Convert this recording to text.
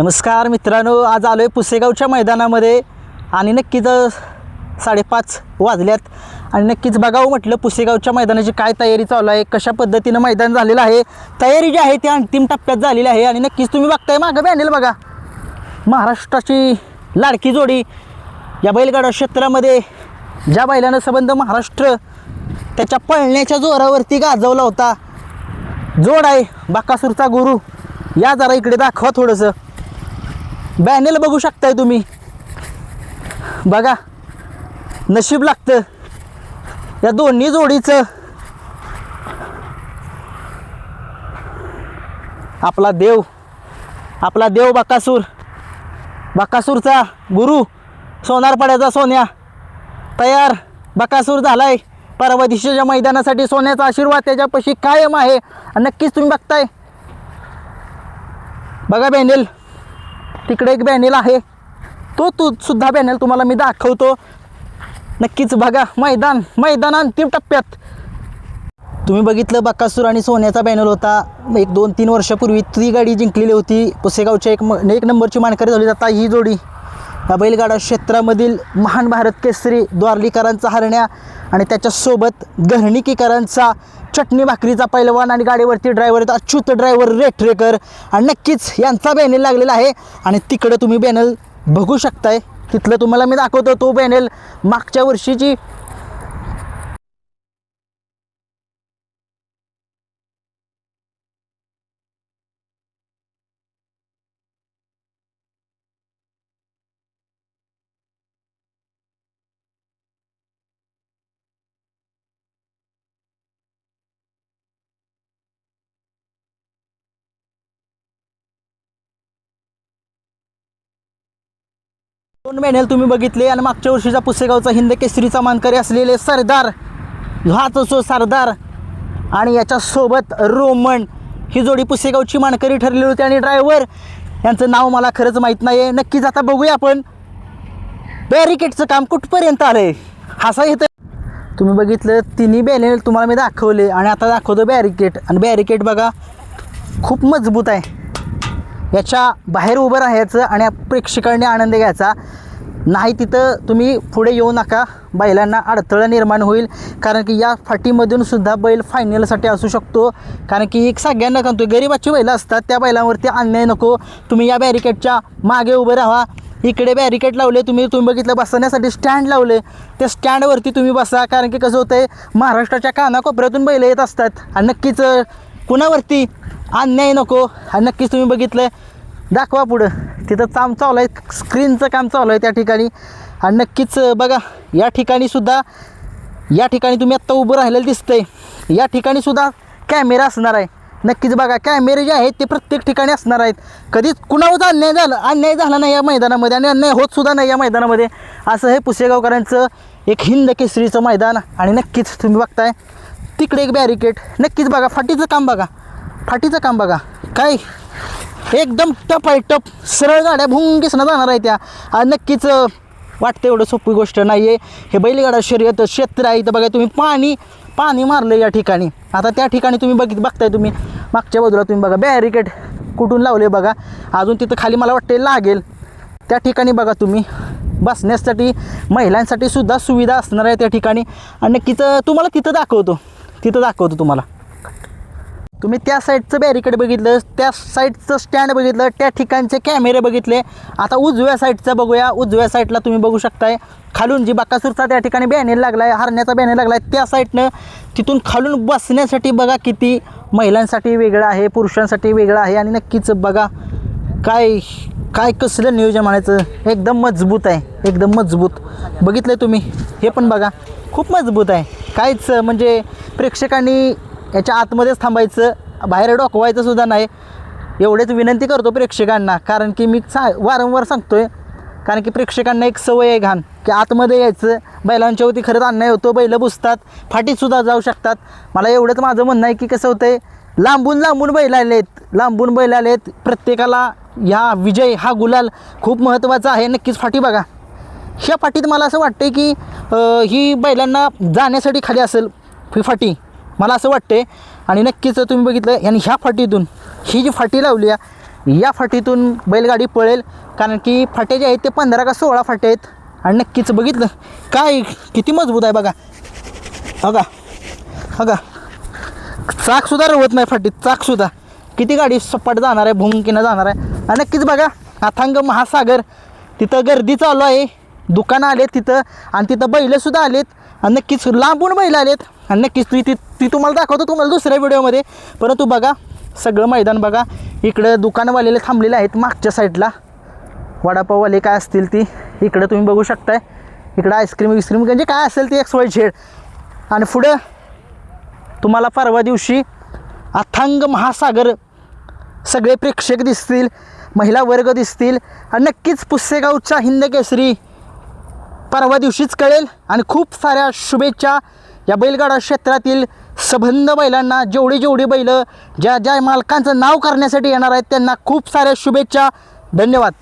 नमस्कार मित्रांनो आज आलो आहे पुसेगावच्या मैदानामध्ये आणि नक्कीच साडेपाच वाजल्यात. आणि नक्कीच बघावं म्हटलं पुसेगावच्या मैदानाची काय तयारी चालू आहे कशा पद्धतीनं मैदान झालेलं आहे तयारी जी आहे ती अंतिम टप्प्यात झालेली आहे. आणि नक्कीच तुम्ही बघताय मागं बॅनेल बघा. महाराष्ट्राची लाडकी जोडी या बैलगाडा क्षेत्रामध्ये ज्या बैलानं संबंध महाराष्ट्र त्याच्या पळण्याच्या जोरावरती गाजवला होता. जोड आहे बाकासूरचा गुरु. या जरा इकडे दाखवा थोडंसं. बॅनेल बघू शकताय तुम्ही. बघा नशीब लागतं. या दोन्ही जोडीचं. आपला देव आपला देव बाकासूर. बाकासूरचा गुरु सोनारपाड्याचा सोन्या. तयार बकासूर झालाय. परवा दिशेच्या मैदानासाठी सोन्याचा आशीर्वाद त्याच्यापाशी कायम आहे. नक्कीच तुम्ही बघताय. बघा बॅनेल तिकडे एक बॅनेल आहे. तो तू सुद्धा बॅनेल तुम्हाला मी दाखवतो. नक्कीच बघा मैदान मैदान अंतिम टप्प्यात. तुम्ही बघितलं बक्कासूर आणि सोन्याचा बॅनल होता. एक दोन तीन वर्षापूर्वी ती गाडी जिंकलेली होती. पुसेगावच्या एक म एक नंबरची मानकरी झाली आता ही जोडी. बैलगाडा क्षेत्रामधील महान भारत केसरी द्वारलीकरांचा हरण्या आणि त्याच्यासोबत गहणिकीकरांचा चटणी भाकरीचा पैलवान आणि गाडीवरती ड्रायव्हर अच्युत ड्रायव्हर रेटरेकर. आणि नक्कीच यांचा बॅनल लागलेला आहे. आणि तिकडं तुम्ही बॅनल बघू शकताय. तिथलं तुम्हाला मी दाखवतो तो बॅनल मागच्या वर्षीची दोन बॅनल तुम्ही बघितले आणि मागच्या वर्षीचा पुसेगावचा हिंद केसरीचा मानकरी असलेले सरदार हाच असो सरदार आणि याच्यासोबत रोमन ही जोडी पुसेगावची मानकरी ठरलेली होती आणि ड्रायव्हर यांचं नाव मला खरंच माहीत नाही आहे नक्कीच आता बघूया आपण. बॅरिकेडचं काम कुठपर्यंत आलं आहे हसा येतं तुम्ही बघितलं तिन्ही बॅनेल तुम्हाला मी दाखवले आणि आता दाखवतो बॅरिकेड आणि बॅरिकेड बघा खूप मजबूत आहे. याच्या बाहेर उभं राहायचं आणि प्रेक्षकांनी आनंद घ्यायचा. नाही तिथं तुम्ही पुढे येऊ नका. बैलांना अडथळा निर्माण होईल. कारण की या फाटीमधून सुद्धा बैल फायनलसाठी असू शकतो. कारण की एक सगळ्यांना सांगतो गरिबाची बैलं असतात त्या बैलांवरती अन्याय नको. तुम्ही या बॅरिकेडच्या मागे उभे राहा. इकडे बॅरिकेड लावले तुम्ही तुम्ही बघितलं बसण्यासाठी स्टँड लावले. त्या स्टँडवरती तुम्ही बसा. कारण की कसं होतं आहे महाराष्ट्राच्या कानाकोपऱ्यातून बैलं येत असतात. आणि नक्कीच कुणावरती? अन्याय नको. आणि नक्कीच तुम्ही बघितलं दाखवा पुढं. तिथं काम चालू आहे. स्क्रीनचं काम चालू आहे त्या ठिकाणी. आणि नक्कीच बघा या ठिकाणी सुद्धा या ठिकाणी तुम्ही आत्ता उभं राहिलेलं दिसतंय. या ठिकाणी सुद्धा कॅमेरा असणार आहे. नक्कीच बघा कॅमेरे जे आहेत ते प्रत्येक ठिकाणी असणार आहेत. कधीच कुणावरच अन्याय झाला अन्याय झाला नाही या मैदानामध्ये आणि अन्याय होत सुद्धा नाही या मैदानामध्ये. असं हे पुसेगावकरांचं एक हिंद केसरीचं मैदान. आणि नक्कीच तुम्ही बघताय तिकडे एक बॅरिकेड नक्कीच बघा फाटीचं काम बघा. फाटीचं काम बघा. काय? एकदम टप आहे टप. सरळ गाड्या भुंगीसनं जाणार आहे त्या. नक्कीच वाटतं एवढं सोपी गोष्ट नाही आहे हे बैलगाडा शर्यत क्षेत्र आहे. इथं बघा तुम्ही पाणी पाणी मारलं या ठिकाणी. आता त्या ठिकाणी तुम्ही बघित बघताय तुम्ही. मागच्या बाजूला तुम्ही बघा बॅरिकेड कुठून लावले बघा. अजून तिथं खाली मला वाटते लागेल. त्या ठिकाणी बघा तुम्ही. बसण्यासाठी महिलांसाठी सुद्धा सुविधा असणार आहे त्या ठिकाणी. आणि नक्कीच तुम्हाला तिथं दाखवतो. तिथं दाखवतो तुम्हाला. तुम्ही त्या साईडचं बॅरिकेड बघितलं त्या साईडचं स्टँड बघितलं त्या ठिकाणचे कॅमेरे बघितले. आता उजव्या साईडचं बघूया. उजव्या साईडला तुम्ही बघू शकताय खालून जी बाकासूरचा त्या ठिकाणी बॅनर लागला आहे हरण्याचा बॅनर लागला आहे त्या साईडनं तिथून खालून बसण्यासाठी बघा किती महिलांसाठी वेगळं आहे पुरुषांसाठी वेगळं आहे. आणि नक्कीच बघा काय काय कसलं नियोजन म्हणायचं एकदम मजबूत आहे. एकदम मजबूत. बघितलं तुम्ही. हे पण बघा. खूप मजबूत आहे. काहीच म्हणजे प्रेक्षकांनी याच्या आतमध्येच थांबायचं बाहेर डोकवायचं सुद्धा नाही. एवढेच विनंती करतो प्रेक्षकांना कारण की मी सा वारंवार सांगतो आहे कारण की प्रेक्षकांना एक सवय आहे घाण की आतमध्ये यायचं बैलांच्या होती खरंच अन्याय होतो बैलं बुसतात फाटीतसुद्धा जाऊ शकतात. मला एवढंच माझं म्हणणं आहे की कसं होतं आहे लांबून लांबून बैल आले आहेत लांबून बैल आले आहेत प्रत्येकाला ह्या विजय हा गुलाल खूप महत्त्वाचा आहे नक्कीच फाटी बघा. ह्या फाटीत मला असं वाटतं की ही बैलांना जाण्यासाठी खाली असेल ही फाटी. मला असं वाटते आणि नक्कीच तुम्ही बघितलं आणि ह्या फाटीतून ही जी फाटी लावली आहे या फाटीतून बैलगाडी पळेल कारण की फाटे जे आहेत ते पंधरा का सोळा फाटे आहेत. आणि नक्कीच बघितलं काय किती मजबूत आहे बघा. बघा बघा. चाकसुद्धा रवत नाही फाटीत चाकसुद्धा किती गाडी सपाट जाणार आहे भुंकीनं जाणार आहे. आणि नक्कीच बघा अथांग महासागर तिथं गर्दी चालू आहे. दुकानं आले तिथं आणि तिथं बैलंसुद्धा आलेत. आणि नक्कीच लांबून बैल आलेत. आणि नक्कीच ती ती ती तुम्हाला दाखवतो तुम्हाला दुसऱ्या व्हिडिओमध्ये. परंतु बघा सगळं मैदान बघा. इकडं दुकानवालेले थांबलेले आहेत मागच्या साईडला. वडापाववाले काय असतील ती इकडं तुम्ही बघू शकताय. इकडं आईस्क्रीम विस्क्रीम म्हणजे काय असेल ते एक्स वाय झेड आणि पुढं तुम्हाला परवा दिवशी अथांग महासागर सगळे प्रेक्षक दिसतील महिला वर्ग दिसतील. आणि नक्कीच पुस्सेगावच्या हिंद केसरी परवा दिवशीच कळेल. आणि खूप साऱ्या शुभेच्छा या बैलगाडा क्षेत्रातील सबंध बैलांना जेवढी जेवढी बैलं ज्या ज्या मालकांचं नाव करण्यासाठी येणार आहेत त्यांना खूप साऱ्या शुभेच्छा. धन्यवाद.